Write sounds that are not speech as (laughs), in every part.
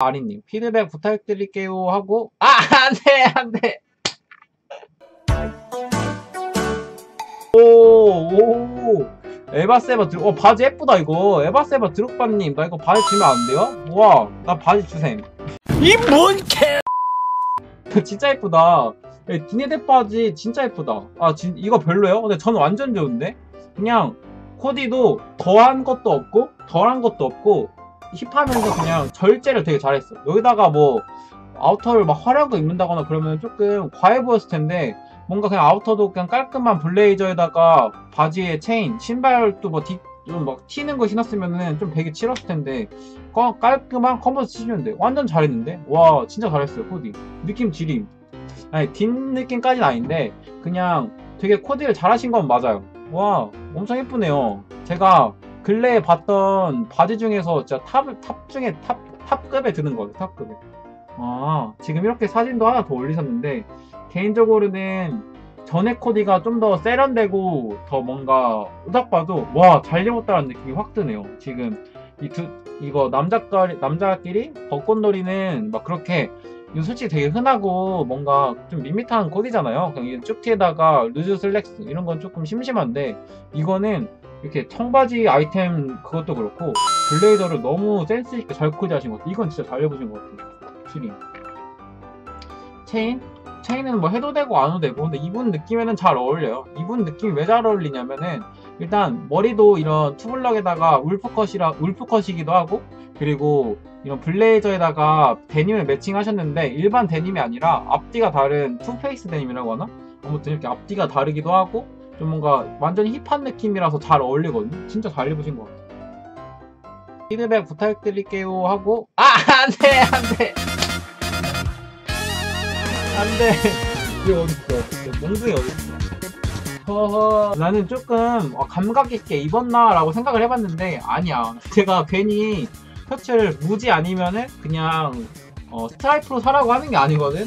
아리님 피드백 부탁드릴게요 하고 아 안돼 안돼 오오 에바세바 드, 어 바지 예쁘다 이거 에바세바 드룩바님 나 이거 바지 주면 안 돼요? 와나 바지 주셈 이뭔 개? 진짜 예쁘다 예, 디네데 바지 진짜 예쁘다 아 진, 이거 별로예요? 근데 저는 완전 좋은데 그냥 코디도 더한 것도 없고 덜한 것도 없고 힙하면서 그냥 절제를 되게 잘했어 여기다가 뭐 아우터를 막 화려하게 입는다거나 그러면 조금 과해 보였을 텐데 뭔가 그냥 아우터도 그냥 깔끔한 블레이저에다가 바지에 체인 신발도 뭐좀막 튀는 거 신었으면은 좀 되게 치렀을 텐데 거- 깔끔한 컨버스 돼 완전 잘했는데? 와 진짜 잘했어요 코디. 느낌 지림. 아니 뒷 느낌까지는 아닌데 그냥 되게 코디를 잘하신 건 맞아요. 와 엄청 예쁘네요. 제가 근래에 봤던 바지 중에서 진짜 탑, 탑 중에 탑, 탑급에 드는 거예요 탑급에 아 지금 이렇게 사진도 하나 더 올리셨는데 개인적으로는 전에 코디가 좀 더 세련되고 더 뭔가 딱 봐도 와 잘 입었다는 느낌이 확 드네요 지금 이 두 이거 남자끼리 남자끼리 벚꽃놀이는 막 그렇게 이거 솔직히 되게 흔하고 뭔가 좀 밋밋한 코디잖아요. 그냥 이 쭉티에다가 루즈 슬랙스 이런 건 조금 심심한데 이거는 이렇게 청바지 아이템 그것도 그렇고 블레이저를 너무 센스 있게 잘 코디하신 것 같아요. 이건 진짜 잘 해보신 것 같아요. 확실히. 체인? 체인은 뭐 해도 되고 안 해도 되고 근데 이분 느낌에는 잘 어울려요. 이분 느낌이 왜잘 어울리냐면은 일단 머리도 이런 투블럭에다가 울프컷이라 울프컷이기도 하고 그리고 이런 블레이저에다가 데님을 매칭하셨는데 일반 데님이 아니라 앞뒤가 다른 투페이스 데님이라고 하나? 아무튼 이렇게 앞뒤가 다르기도 하고 좀 뭔가 완전히 힙한 느낌이라서 잘 어울리거든요. 진짜 잘 입으신 것 같아요. 피드백 부탁드릴게요 하고 아 안 돼 안 돼! 안 돼! 이게 어딨어? 몽둥이 어딨어? 허허. 나는 조금 어, 감각 있게 입었나 라고 생각을 해봤는데 아니야. 제가 괜히 셔츠를 무지 아니면은 그냥 어, 스트라이프로 사라고 하는 게 아니거든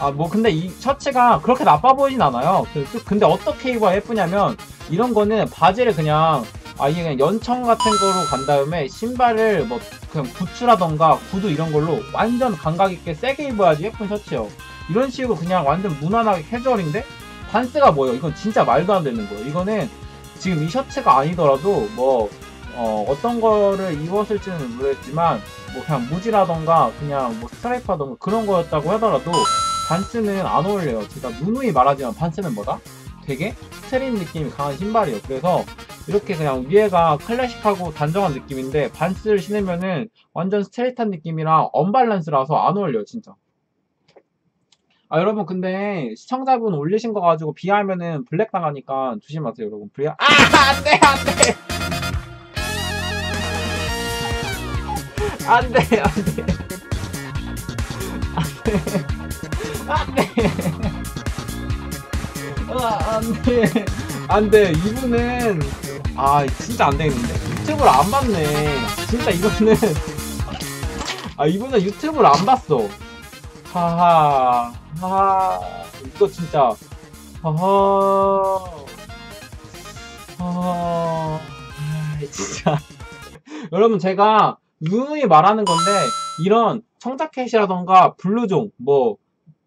아 뭐 근데 이 셔츠가 그렇게 나빠 보이진 않아요 그- 그- 근데 어떻게 입어야 예쁘냐면 이런 거는 바지를 그냥 아예 그냥 연청 같은 거로 간 다음에 신발을 뭐 그냥 부츠라던가 구두 이런 걸로 완전 감각 있게 세게 입어야지 예쁜 셔츠요 이런 식으로 그냥 완전 무난하게 캐주얼인데 반스가 뭐예요? 이건 진짜 말도 안 되는 거예요. 이거는 지금 이 셔츠가 아니더라도 뭐 어, 떤 거를 입었을지는 모르겠지만 뭐 그냥 무지라던가 그냥 뭐 스트라이프라던가 그런 거였다고 하더라도 반스는 안 어울려요. 제가 누누이 말하지만 반스는 뭐다? 되게 스트린 느낌이 강한 신발이에요. 그래서 이렇게 그냥 위에가 클래식하고 단정한 느낌인데 반스를 신으면은 완전 스트레이트한 느낌이랑 언밸런스라서 안 어울려요, 진짜. 아 여러분 근데 시청자분 올리신 거 가지고 비하면은 블랙 당하니까 조심하세요 여러분 블랙 아 안돼 안돼 안돼 안돼 안돼. 안돼. 이분은 아 진짜 안 되겠는데. 유튜브를 안 봤네. 진짜 이거는. 아 이분은 유튜브를 안 봤어. 하하. 하하. 이거 진짜. 하하. 하하. 진짜. (laughs) 여러분 제가 누누이 말하는 건데 이런 청자켓이라던가 블루종 뭐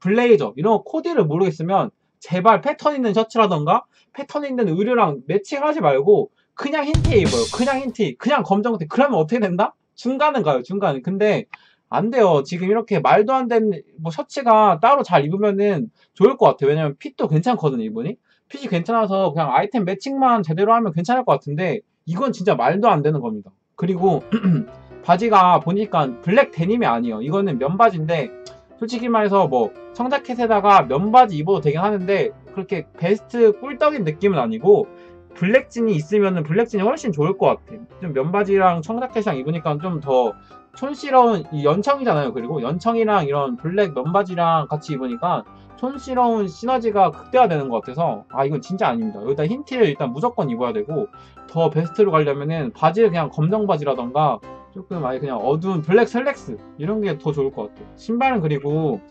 블레이저 이런 거 코디를 모르겠으면 제발 패턴 있는 셔츠라던가 패턴 있는 의류랑 매칭하지 말고 그냥 흰티 입어요 그냥 흰티 그냥 검정티 그러면 어떻게 된다? 중간은 가요 중간은 근데 안 돼요. 지금 이렇게 말도 안 되는 뭐 셔츠가 따로 잘 입으면은 좋을 것 같아요. 왜냐면 핏도 괜찮거든요, 이분이. 핏이 괜찮아서 그냥 아이템 매칭만 제대로 하면 괜찮을 것 같은데 이건 진짜 말도 안 되는 겁니다. 그리고 (clears throat) 바지가 보니까 블랙 데님이 아니에요. 이거는 면바지인데 솔직히 말해서 뭐 청자켓에다가 면바지 입어도 되긴 하는데 그렇게 베스트 꿀떡인 느낌은 아니고 블랙진이 있으면은 블랙진이 훨씬 좋을 것 같아. 좀 면바지랑 청자켓이랑 입으니까 좀 더 촌스러운 이 연청이잖아요. 그리고 연청이랑 이런 블랙 면바지랑 같이 입으니까 촌스러운 시너지가 극대화되는 것 같아서 아 이건 진짜 아닙니다. 여기다 흰 티를 일단 무조건 입어야 되고 더 베스트로 가려면은 바지를 그냥 검정 바지라던가 조금 아예 그냥 어두운 블랙 슬랙스 이런 게 더 좋을 것 같아요. 신발은 그리고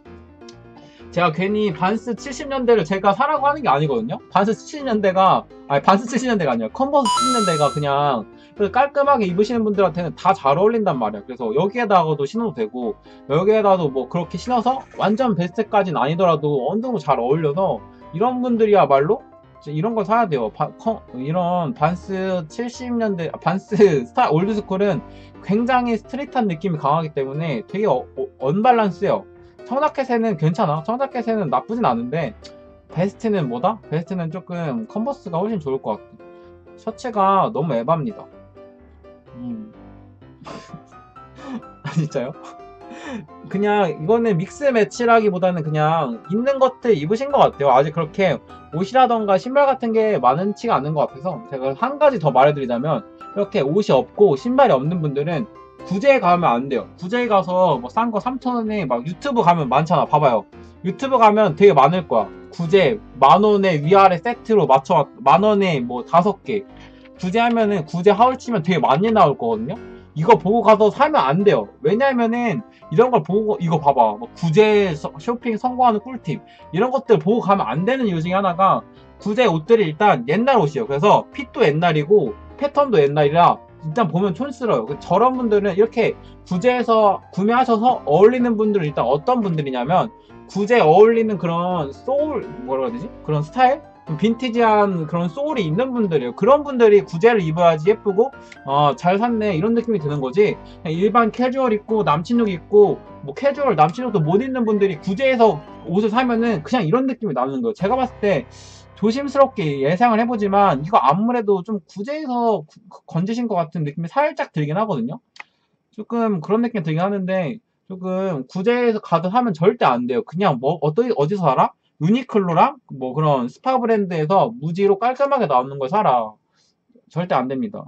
제가 괜히 반스 70년대를 제가 사라고 하는 게 아니거든요. 반스 70년대가 아니 반스 70년대가 아니라 컨버스 70년대가 그냥 깔끔하게 입으시는 분들한테는 다 잘 어울린단 말이야. 그래서 여기에다가도 신어도 되고 여기에다도 뭐 그렇게 신어서 완전 베스트까지는 아니더라도 어느 정도 잘 어울려서 이런 분들이야말로 이런 걸 사야 돼요. 바- 커- 이런 반스 70년대 아, 반스 스타 올드스쿨은 굉장히 스트릿한 느낌이 강하기 때문에 되게 어, 어, 언밸런스해요. 청자켓에는 괜찮아. 청자켓에는 나쁘진 않은데 베스트는 뭐다? 베스트는 조금 컨버스가 훨씬 좋을 것 같아. 셔츠가 너무 에바입니다. 음. (laughs) 아, 진짜요? 그냥 이거는 믹스 매치라기보다는 그냥 있는 것들 입으신 것 같아요. 아직 그렇게 옷이라던가 신발 같은 게 많지가 않은 것 같아서 제가 한 가지 더 말해드리자면 이렇게 옷이 없고 신발이 없는 분들은 구제에 가면 안 돼요. 구제에 가서 뭐 싼 거 3,000원에 막 유튜브 가면 많잖아. 봐봐요. 유튜브 가면 되게 많을 거야. 구제 만 원에 위아래 세트로 맞춰 만 원에 뭐 다섯 개. 구제 하면은 구제 하울 치면 되게 많이 나올 거거든요. 이거 보고 가서 사면 안 돼요. 왜냐면은 이런 걸 보고 이거 봐봐. 뭐 구제 서- 쇼핑 성공하는 꿀팁 이런 것들 보고 가면 안 되는 이유 중에 하나가 구제 옷들이 일단 옛날 옷이에요. 그래서 핏도 옛날이고 패턴도 옛날이라 일단 보면 촌스러워요. 그 저런 분들은 이렇게 구제에서 구매하셔서 어울리는 분들은 일단 어떤 분들이냐면 구제 어울리는 그런 소울 뭐라 해야 되지? 그런 스타일? 좀 빈티지한 그런 소울이 있는 분들이에요. 그런 분들이 구제를 입어야지 예쁘고 어, 잘 샀네 이런 느낌이 드는 거지. 일반 캐주얼 입고 남친룩 입고 뭐 캐주얼 남친룩도 못 입는 분들이 구제에서 옷을 사면은 그냥 이런 느낌이 나는 거예요. 제가 봤을 때 조심스럽게 예상을 해보지만 이거 아무래도 좀 구제에서 구- 건지신 것 같은 느낌이 살짝 들긴 하거든요. 조금 그런 느낌이 들긴 하는데 조금 구제에서 가서 사면 절대 안 돼요. 그냥 뭐 어디 어디서 사라? 유니클로랑 뭐 그런 스파 브랜드에서 무지로 깔끔하게 나오는 걸 사라. 절대 안 됩니다.